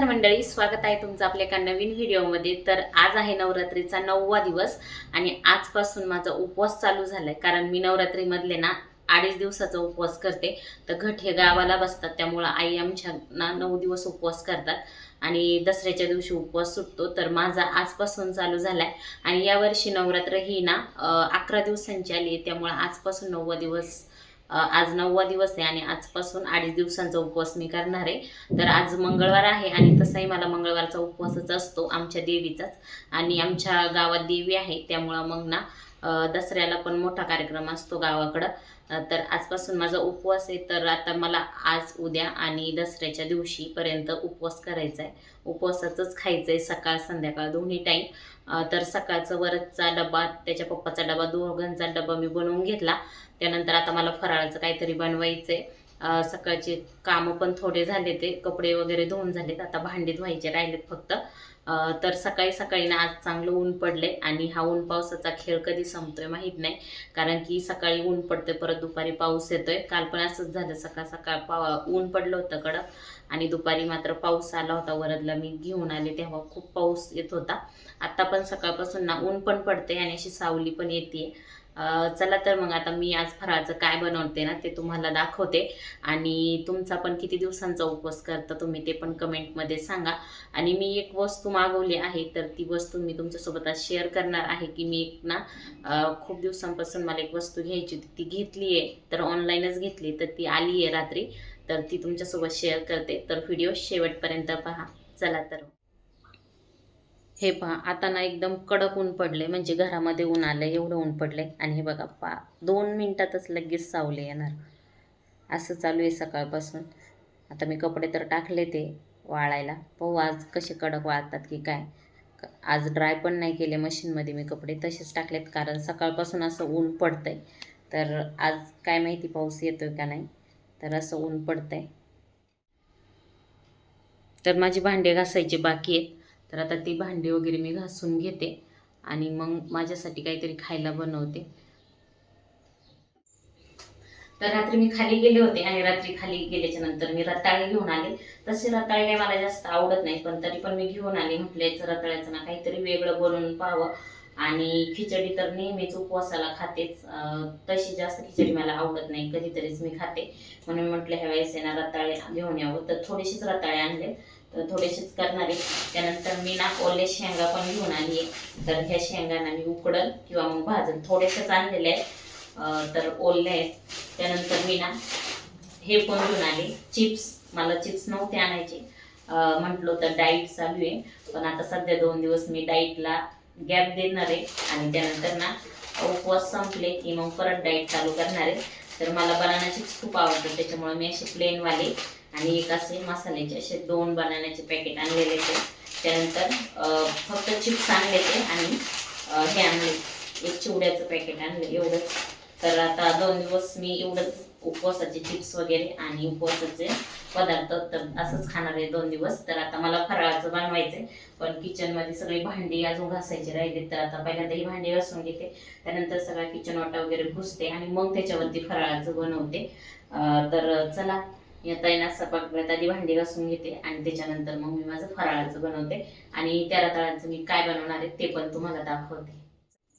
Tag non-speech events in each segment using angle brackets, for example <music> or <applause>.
नमस्कार मंडळी स्वागत आहे तुमचं आपल्या एका नवीन व्हिडिओमध्ये. तर आज आहे नवरात्रीचा नववा दिवस आणि आजपासून माझा उपवास चालू झाला आहे कारण मी नवरात्रीमधले ना अडीच दिवसाचा उपवास करते. तर घट हे गावाला बसतात त्यामुळं आई आमच्या ना नऊ दिवस उपवास करतात आणि दसऱ्याच्या दिवशी उपवास सुटतो. तर माझा आजपासून चालू झाला आहे आणि यावर्षी नवरात्र ही ना अकरा दिवसांची आली आहे. त्यामुळं आजपासून नववा दिवस आज नववा दिवस आहे आणि आजपासून अडीच दिवसांचा उपवास मी करणार आहे. तर आज मंगळवार आहे आणि तसाही मला मंगळवारचा उपवासच असतो आमच्या देवीचाच. आणि आमच्या गावात देवी आहे त्यामुळं मग ना दसऱ्याला पण मोठा कार्यक्रम असतो गावाकडं. तर आजपासून माझा उपवास आहे तर आता मला आज उद्या आणि दसऱ्याच्या दिवशीपर्यंत उपवास करायचा आहे उपवासाचंच खायचं आहे सकाळ संध्याकाळ दोन्ही टाईम तर सकाळचं वरचा डबा त्याच्या पप्पाचा डबा दोघांचा डबा मी बनवून घेतला. त्यानंतर आता मला फराळाचं काहीतरी बनवायचं आहे सकाळचे कामं पण थोडे झाले ते कपडे वगैरे धुवून झालेत. आता भांडी धुवायचे राहिलेत फक्त. तर सकाळी सकाळी ना आज चांगलं ऊन पडले आणि हा ऊन पावसाचा खेळ कधी संपतोय माहीत नाही. कारण की सकाळी ऊन पडते परत दुपारी पाऊस येतोय. काल पण असंच झालं. सकाळ सकाळ पाव ऊन पडलं होतं कडक. आणि दुपारी मात्र पाऊस आला होता वरदला मी घेऊन आले तेव्हा खूप पाऊस येत होता. आत्ता पण सकाळपासून ना ऊन पण पडते आणि अशी सावली पण येते चला तर मग आता मी आज फराळाचं काय बनवते ना ते तुम्हाला दाखवते. आणि तुमचा पण किती दिवसांचा उपवास करता तुम्ही ते पण कमेंटमध्ये सांगा. आणि मी एक वस्तू मागवली आहे तर ती वस्तू मी तुमच्यासोबत आज शेअर करणार आहे की मी एक ना खूप दिवसांपासून मला एक वस्तू घ्यायची होती ती घेतली आहे तर ऑनलाईनच घेतली तर ती आली आहे रात्री. तर ती तुमच्यासोबत शेअर करते. तर व्हिडिओ शेवटपर्यंत पहा. चला तर. हे पहा आता ना एकदम कडक ऊन पडले म्हणजे घरामध्ये ऊन आलं एवढं ऊन पडले आणि हे बघा पा दोन मिनटातच लगेच सावले येणार. असं चालू आहे सकाळपासून. आता मी कपडे तर टाकले ते वाळायला. पाहू आज कसे कडक वाळतात की काय. आज ड्राय पण नाही केले मशीनमध्ये मी कपडे. तसेच टाकलेत कारण सकाळपासून असं ऊन पडतंय. तर आज काय माहिती पाऊस येतोय का नाही. तर असं ऊन पडतंय. तर माझी भांडे घासायचे बाकी आहेत. तर आता ती भांडी वगैरे मी घासून घेते आणि मग माझ्यासाठी काहीतरी खायला बनवते. तर रात्री मी खाली गेले होते आणि रात्री खाली गेल्याच्यानंतर मी रताळे घेऊन आले. तसे रताळे काही मला जास्त आवडत नाही पण तरी पण मी घेऊन आले. म्हटलं याचं रताळ्याचं ना काहीतरी वेगळं बनवून पाहावं. आणि खिचडी तर नेहमीच उपवासाला खातेच. तशी जास्त खिचडी मला आवडत नाही कधीतरीच मी खाते. म्हणून म्हटलं ह्या वेळेस ना रताळे घेऊन यावं. तर थोडेसेच रताळे आणले. तर थोडेसेच करणार. आहे त्यानंतर मी ना ओले शेंगा पण घेऊन आली तर ह्या शेंगांना मी उकडल किंवा मग भाजल थोडेसेच आणलेले आहेत. तर ओले आहेत. त्यानंतर मी ना हे पण घेऊन आले. चिप्स. मला चिप्स नव्हते आणायचे. म्हटलो तर डाईट चालू आहे. पण आता सध्या दोन दिवस मी डाईटला गॅप देणार आहे आणि त्यानंतर ना उपवास संपले की मग परत डाईट चालू करणार. आहे तर मला बनाना चिप्स खूप आवडतात त्याच्यामुळे मी असे प्लेनवाले आणि एक असे मसाल्याचे असे दोन बनाण्याचे पॅकेट आणलेले ते त्यानंतर फक्त चिप्स आणले ते आणि हे आणले. एक चिवड्याचं पॅकेट आणलं एवढंच. तर आता दोन दिवस मी एवढंच उपवासाचे चिप्स वगैरे आणि उपवासाचे पदार्थ तर असंच खाणार आहे दोन दिवस. तर आता मला फराळाचं बनवायचंय. पण किचनमध्ये सगळी भांडी अजून घासायची राहिली तर आता पहिल्यांदा ही भांडी घासून घेते. त्यानंतर सगळा किचन वाटा वगैरे घुसते आणि मग त्याच्यावरती फराळाचं बनवते. तर चला येता येणार सपाट आधी भांडी घासून घेते आणि त्याच्यानंतर मग मी माझं फराळाचं बनवते. आणि त्या रताळाचं मी काय बनवणार आहे ते पण तुम्हाला दाखवते.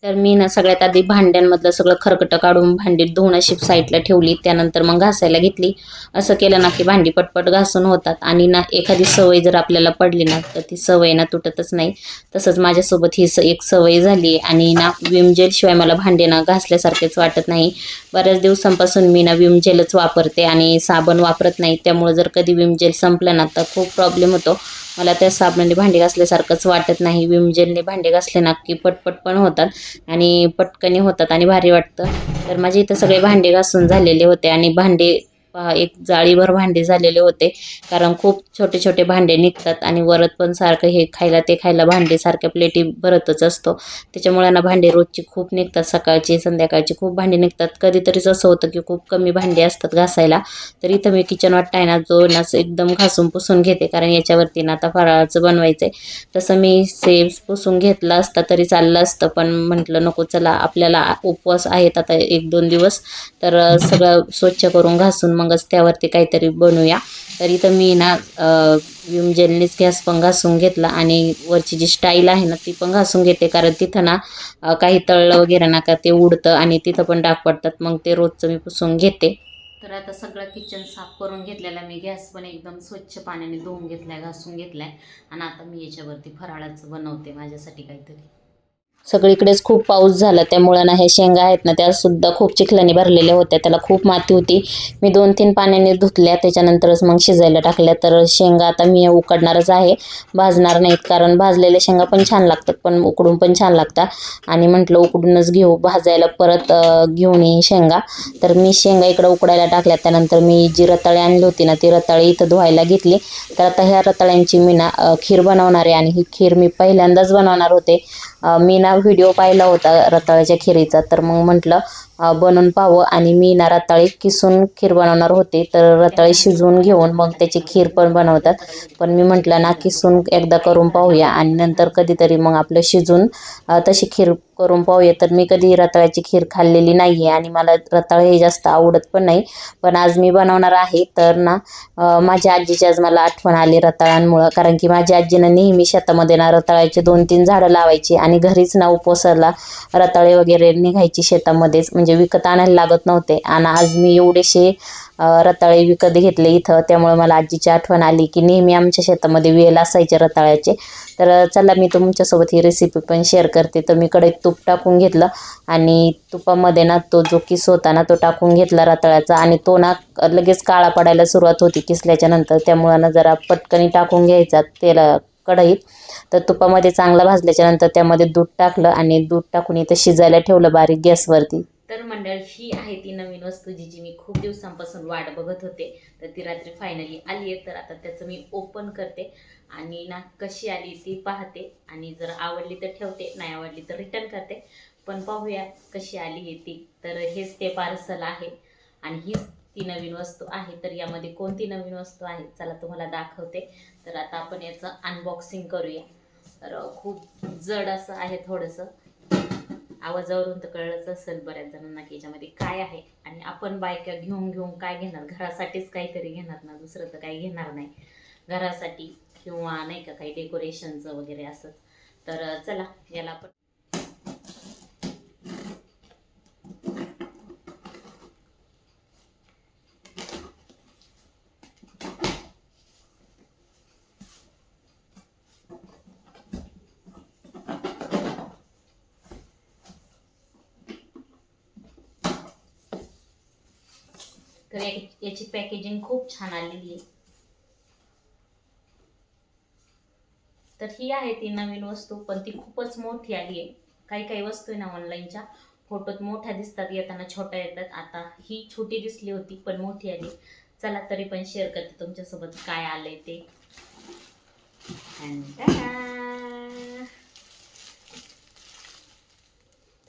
तर मी ना सगळ्यात आधी भांड्यांमधलं सगळं खरकटं काढून भांडी धुवून अशी साईडला ठेवली त्यानंतर मग घासायला घेतली. असं केलं ना की भांडी पटपट घासून होतात. आणि ना एखादी सवय जर आपल्याला पडली ना तर ती सवय ना तुटतच नाही. तसंच माझ्यासोबत ही स एक सवय झाली आणि ना विम जेलशिवाय मला भांडे ना घासल्यासारखेच वाटत नाही. बऱ्याच दिवसांपासून मी ना विम जेलच वापरते आणि साबण वापरत नाही. त्यामुळे जर कधी विम जेल संपलं ना तर खूप प्रॉब्लेम होतो. मला त्या साबणाने भांडे घासल्यासारखंच वाटत नाही. विमजेलने भांडे घासले ना की पटपट पण होतात आणि पटकनी होतात आणि भारी वाटतं. तर माझे इथं सगळे भांडे घासून झालेले होते आणि भांडे पहा एक जाळीभर भांडे झालेले होते. कारण खूप छोटे छोटे भांडे निघतात आणि वरत पण सारखं हे खायला ते खायला भांडे सारख्या प्लेटी भरतच असतो. त्याच्यामुळे ना भांडे रोजची खूप निघतात. सकाळची संध्याकाळची खूप भांडी निघतात. कधीतरीच असं होतं की खूप कमी भांडी असतात घासायला. तर इथं मी किचन वाटत आहे ना जो ना एकदम घासून पुसून घेते. कारण याच्यावरती ना आता फराळाचं बनवायचं आहे तसं मी सेव पुसून घेतलं असतं तरी चाललं असतं. पण म्हटलं नको चला आपल्याला उपवास आहेत आता एक दोन दिवस. तर सगळं स्वच्छ करून घासून मगच त्यावरती काहीतरी बनवूया. तर इथं मी ना विम जेलनीच गॅस पण घासून घेतला आणि वरची जी स्टाईल आहे ना ती पण घासून घेते. कारण तिथं ना काही तळलं वगैरे ना का ते उडतं आणि तिथं पण डाग पडतात. मग ते रोजचं मी पुसून घेते. तर आता सगळं किचन साफ करून घेतलेला मी. गॅस पण एकदम स्वच्छ पाण्याने धुवून घेतलाय घासून घेतलाय. आणि आता मी याच्यावरती फराळाचं बनवते माझ्यासाठी काहीतरी. सगळीकडेच खूप पाऊस झाला त्यामुळं ना हे शेंगा आहेत ना त्या सुद्धा खूप चिखलाने भरलेल्या होत्या त्याला खूप माती होती. मी दोन तीन पाण्याने धुतल्या त्याच्यानंतरच मग शिजायला टाकल्या. तर शेंगा आता मी उकडणारच आहे भाजणार नाहीत कारण भाजलेल्या शेंगा पण छान लागतात पण उकडून पण छान लागतात आणि म्हटलं उकडूनच घेऊ भाजायला परत घेऊन येईन शेंगा. तर मी शेंगा इकडं उकडायला टाकल्या त्यानंतर मी जी रताळी आणली होती ना ती रताळी इथं धुवायला घेतली. तर आता ह्या रताळ्यांची मी ना खीर बनवणार आहे आणि ही खीर मी पहिल्यांदाच बनवणार होते. मी ना व्हिडिओ पाहिला होता रताळ्याच्या खिरीचा. तर मग म्हटलं बनवून पाहावं. आणि मी ना रताळी किसून खीर बनवणार होते. तर रताळी शिजवून घेऊन मग त्याची खीर पण बनवतात. पण मी म्हटलं ना किसून एकदा करून पाहूया. आणि नंतर कधीतरी मग आपलं शिजून तशी खीर करून पाहूया. तर मी कधी रताळ्याची खीर खाल्लेली नाही आहे आणि मला रताळे हे जास्त आवडत पण नाही. पण आज मी बनवणार आहे. तर ना माझ्या आजीची आज मला आठवण आली रताळ्यांमुळं. कारण की माझ्या आजीनं नेहमी शेतामध्ये ना रताळ्याचे दोन तीन झाडं लावायची आणि घरीच ना उपवासाला रताळे वगैरे निघायची शेतामध्येच. म्हणजे विकत आणायला लागत नव्हते. आणि आज मी एवढेशे रताळे विकत घेतले इथं. त्यामुळे मला आजीची आठवण आली की नेहमी आमच्या शेतामध्ये वेल असायचे रताळ्याचे. तर चला मी तुमच्यासोबत ही रेसिपी पण शेअर करते. तर मी कढईत तूप टाकून घेतलं आणि तुपामध्ये ना तो जो किस होता ना तो टाकून घेतला रताळ्याचा आणि तो ना लगेच काळा पडायला सुरुवात होती किसल्याच्या नंतर. त्यामुळं ना जरा पटकनी टाकून घ्यायचा तेला कढईत. तर तुपामध्ये चांगला भाजल्याच्या नंतर त्यामध्ये दूध टाकलं आणि दूध टाकून इथं शिजायला ठेवलं बारीक गॅसवरती. तर मंडळ ही आहे ती नवीन वस्तू जी जी मी खूप दिवसांपासून वाट बघत होते. तर ती रात्री फायनली आली आहे. तर आता त्याचं मी ओपन करते. आणि ना कशी आली ती पाहते. आणि जर आवडली तर ठेवते. नाही आवडली तर रिटर्न करते. पण पाहूया कशी आली आहे ती. तर हेच ते पार्सल आहे. आणि हीच ती नवीन वस्तू आहे. तर यामध्ये कोणती नवीन वस्तू आहे? चला तुम्हाला दाखवते. तर आता आपण याचं अनबॉक्सिंग करूया. तर खूप जड असं आहे थोडंसं. आवाजावरून तर कळलंच असेल बऱ्याच जणांना की याच्यामध्ये काय आहे आणि आपण बायका घेऊन घेऊन काय घेणार? घरासाठीच काहीतरी घेणार ना? दुसरं तर काही घेणार नाही. घरासाठी किंवा नाही का काही डेकोरेशनचं वगैरे असंच. तर चला याला आपण तर या- याची पॅकेजिंग खूप छान आलेली आहे. तर ही आहे ती नवीन वस्तू पण ती खूपच मोठी आली आहे. काही काही वस्तू आहे ना ऑनलाईनच्या फोटोत मोठ्या दिसतात येताना छोट्या येतात. आता ही छोटी दिसली होती पण मोठी आली. चला तरी पण शेअर करते तुमच्यासोबत काय आलंय ते!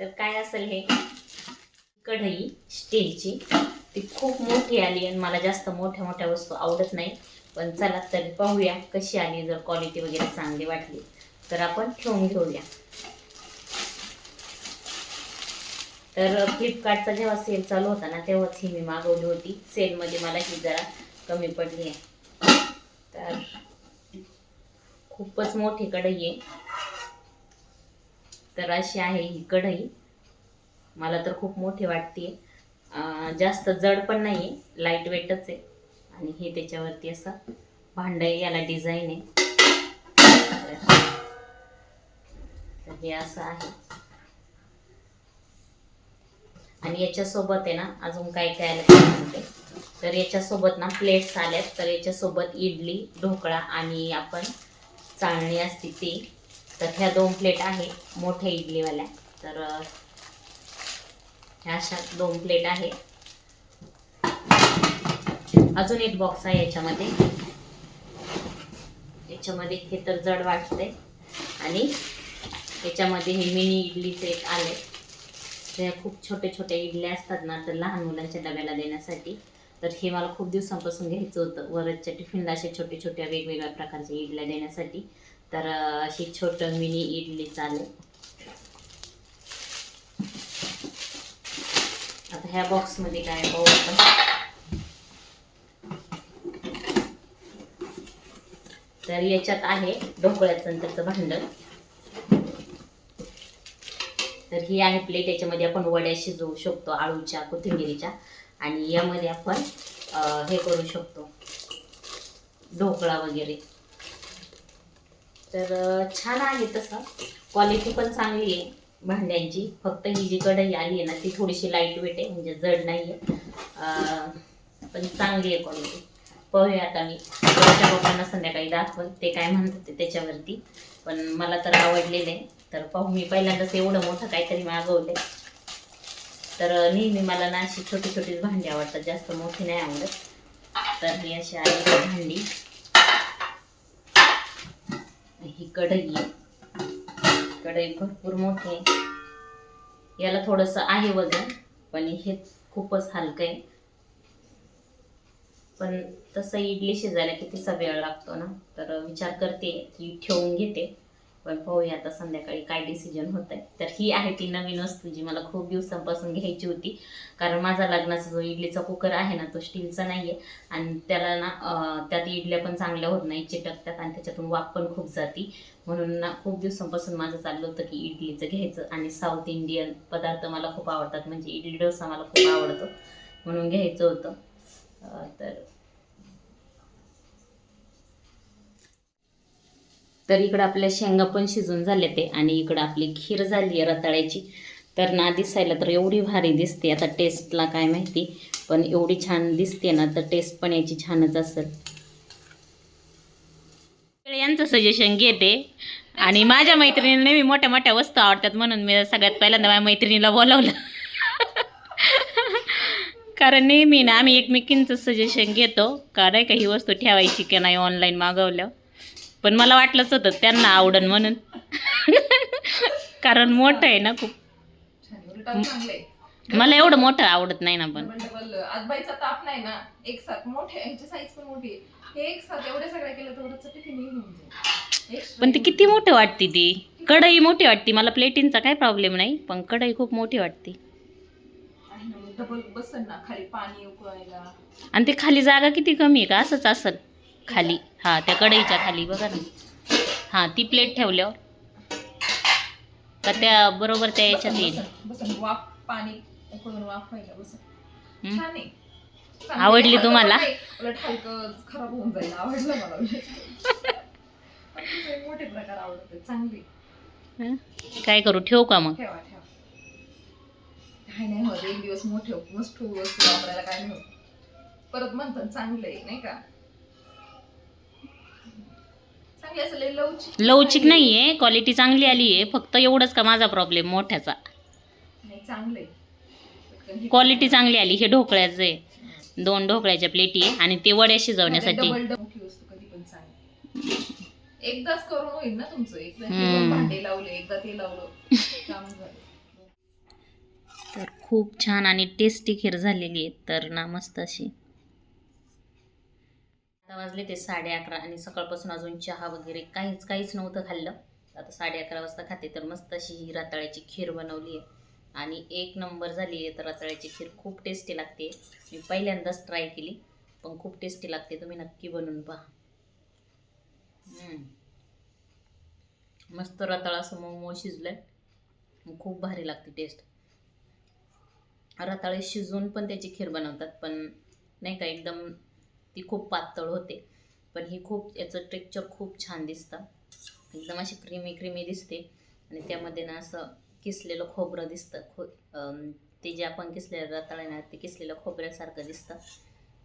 तर काय असेल हे? कढई स्टीलची ती खूप मोठी आली आणि मला जास्त मोठ्या मोठ्या वस्तू आवडत नाही. पण चला तरी पाहूया कशी आली जर क्वालिटी वगैरे चांगली वाटली तर आपण ठेवून घेऊया. तर फ्लिपकार्टचा जेव्हा सेल चालू होता ना तेव्हाच ही मी मागवली होती. सेलमध्ये मला ही जरा कमी पडली आहे. तर खूपच मोठी कढई आहे. तर अशी आहे ही कढई. मला तर खूप मोठी वाटते आहे जास्त जड पण नाही आहे लाइट वेटच आहे. आणि हे त्याच्यावरती असं भांड आहे याला डिझाईन आहे. तर हे असं आहे. आणि याच्यासोबत आहे ना अजून काय काय आलं तर याच्यासोबत ना प्लेट्स आल्यात तर याच्यासोबत इडली ढोकळा आणि आपण चाळणी असते ती. तर ह्या दोन प्लेट आहे मोठ्या इडलीवाल्या. तर ह्या अशा दोन प्लेट आहे. अजून एक बॉक्स आहे याच्यामध्ये. याच्यामध्ये हे तर जड वाटते आणि याच्यामध्ये हे मिनी इडलीचे एक आले ते खूप छोटे छोटे इडल्या असतात ना तर लहान मुलांच्या डब्याला देण्यासाठी. तर हे मला खूप दिवसांपासून घ्यायचं होतं. वरच्या टिफिनला असे छोटे छोट्या वेगवेगळ्या प्रकारच्या इडल्या देण्यासाठी. तर अशी छोटं मिनी इडली चालेल ह्या बॉक्समध्ये काय पाहू आपण. तर याच्यात आहे ढोकळ्याचं त्याचं भांड तर ही आहे प्लेट याच्यामध्ये आपण वड्या शिजवू शकतो आळूच्या कोथिंबिरीच्या. आणि यामध्ये आपण हे करू शकतो ढोकळा वगैरे. तर छान आहे तसं. क्वालिटी पण चांगली आहे. भांड्यांची. फक्त ही जी कढई आली आहे ना ती थोडीशी लाइट वेट आहे म्हणजे जड नाही आहे पण चांगली आहे क्वालिटी पाहूया आता मी. माझ्या पप्पांना संध्याकाळी दाखवल ते काय म्हणतात ते त्याच्यावरती. पण मला तर आवडलेलं. आहे तर पाहू मी पहिल्यांदाच एवढं मोठं काहीतरी मागवलं तर नेहमी मला ना अशी छोटी छोटीच भांडी आवडतात. जास्त मोठी नाही आवडत. तर ही अशी आली भांडी. ही कढई आहे. कढई भरपूर मोठी आहे. याला थोडंसं आहे वजन पण हे खूपच हलकं आहे. पण तसं इडली शिजायला कितीसा वेळ लागतो ना तर विचार करते की ठेवून घेते. पण पाहूया आता संध्याकाळी काय डिसिजन होत आहे तर ही आहे ती नवीन वस्तू जी मला खूप दिवसांपासून घ्यायची होती. कारण माझा लग्नाचा जो इडलीचा कुकर आहे ना तो स्टीलचा नाही आहे आणि त्याला ना त्यात इडल्या पण चांगल्या होत नाही चिटकतात आणि त्याच्यातून वाफ पण खूप जाती. म्हणून ना खूप दिवसांपासून माझं चाललं होतं की इडलीचं घ्यायचं. आणि साऊथ इंडियन पदार्थ मला खूप आवडतात. म्हणजे इडली डोसा मला खूप आवडतो. म्हणून घ्यायचं होतं. तर तर इकडं आपल्या शेंगा पण शिजून झाले ते आणि इकडं आपली खीर झाली आहे रताळ्याची. तर ना दिसायला तर एवढी भारी दिसते आता टेस्टला काय माहिती पण एवढी छान दिसते ना तर टेस्ट पण याची छानच असेल. यांचं सजेशन घेते. आणि माझ्या मैत्रिणीला नेहमी मोठ्या मोठ्या वस्तू आवडतात म्हणून मी सगळ्यात पहिल्यांदा माझ्या मैत्रिणीला बोलावलं. <laughs> कारण नेहमी ना आम्ही एकमेकींचं सजेशन घेतो. का नाही का ही वस्तू ठेवायची की नाही ऑनलाईन मागवलं. पण मला वाटलंच होतं त्यांना आवडन म्हणून. कारण मोठं आहे ना खूप. मला एवढं मोठं आवडत नाही ना पण. आजबाईचा ताप नाही ना एक साथ मोठे ह्याची साईज पण मोठी हे एक साथ एवढ्या सगळ्या केलं तर पण ती किती मोठी वाटते ती. कढई मोठी वाटते. मला प्लेटिंगचा काही प्रॉब्लेम नाही पण कढई खूप मोठी वाटते. डबल बसन ना खाली पाणी उकळायला. आणि ते खाली जागा किती कमी आहे का? असंच असल. खाली. हा त्या कढईच्या खाली बघा ना. हा ती प्लेट ठेवल्यावर. का त्या बरोबर त्या याच्यात येईल. चांगलं आवडली तुम्हाला? काय करू? ठेवू का मग? काय नाही होत. एक दिवस मोठे मस्त वस्तू वापरायला काय नाही होत. परत म्हणतात चांगलं आहे नाही का? लवचिक नाही. आहे क्वालिटी चांगली आली आहे फक्त एवढंच का माझा प्रॉब्लेम मोठ्याचा. क्वालिटी चांगली आली हे ढोकळ्याचं आहे. दोन ढोकळ्याच्या प्लेटी आहे आणि ते वड्या शिजवण्यासाठी. एकदाच करून होईल ना तुमचं. एकदा भांडे लावले एकदा ते लावलं. <laughs> तर खूप छान आणि टेस्टी खीर झालेली आहे. तर ना मस्त अशी. आता वाजले ते साडे अकरा आणि सकाळपासून अजून चहा वगैरे काहीच काहीच नव्हतं खाल्लं. आता साडे अकरा वाजता खाते तर मस्त अशी ही रताळ्याची खीर बनवली आहे आणि एक नंबर झाली आहे तर रताळ्याची खीर खूप टेस्टी लागते मी पहिल्यांदाच ट्राय केली पण खूप टेस्टी लागते तुम्ही नक्की बनवून पहा. मस्त रताळा असं मोमो शिजलं खूप भारी लागते टेस्ट रताळे शिजवून पण त्याची खीर बनवतात पण नाही का एकदम ती खूप पातळ होते. पण ही खूप याचं टेक्चर खूप छान दिसतं. एकदम अशी क्रीमी क्रीमी दिसते. आणि त्यामध्ये ना असं किसलेलं खोबरं दिसतं. खो ते जे आपण किसलेलं आहे ना ते किसलेलं खोबऱ्यासारखं दिसतं.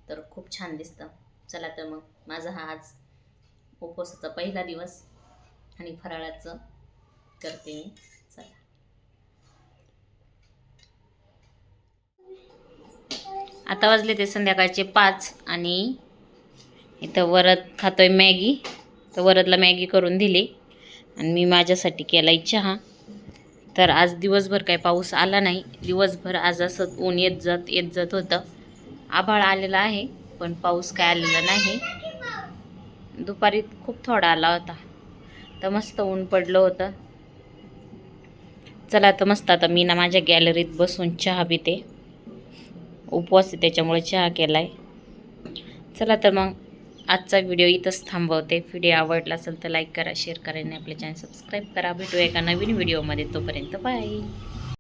तर खूप छान दिसतं. चला तर मग माझा हा आज उपवासाचा पहिला दिवस आणि फराळाचं करते मी चला आता वाजले ते संध्याकाळचे पाच आणि इथं वरद खातोय मॅगी. तर वरदला मॅगी करून दिली. आणि मी माझ्यासाठी केला चहा. तर आज दिवसभर काही पाऊस आला नाही. दिवसभर आज असं ऊन येत जात येत जात होतं. आभाळ आलेला आहे पण पाऊस काय आलेला नाही. दुपारी खूप थोडा आला होता. तर मस्त ऊन पडलं होतं. चला तर मस्त आता मी ना माझ्या गॅलरीत बसून चहा पिते. उपवास आहे त्याच्यामुळे चहा केला आहे चला तर मग आजचा व्हिडिओ इथंच थांबवते. व्हिडिओ आवडला असेल तर लाईक करा शेअर करा आणि आपले चॅनल सबस्क्राईब करा. भेटूया एका नवीन व्हिडिओमध्ये. तोपर्यंत बाय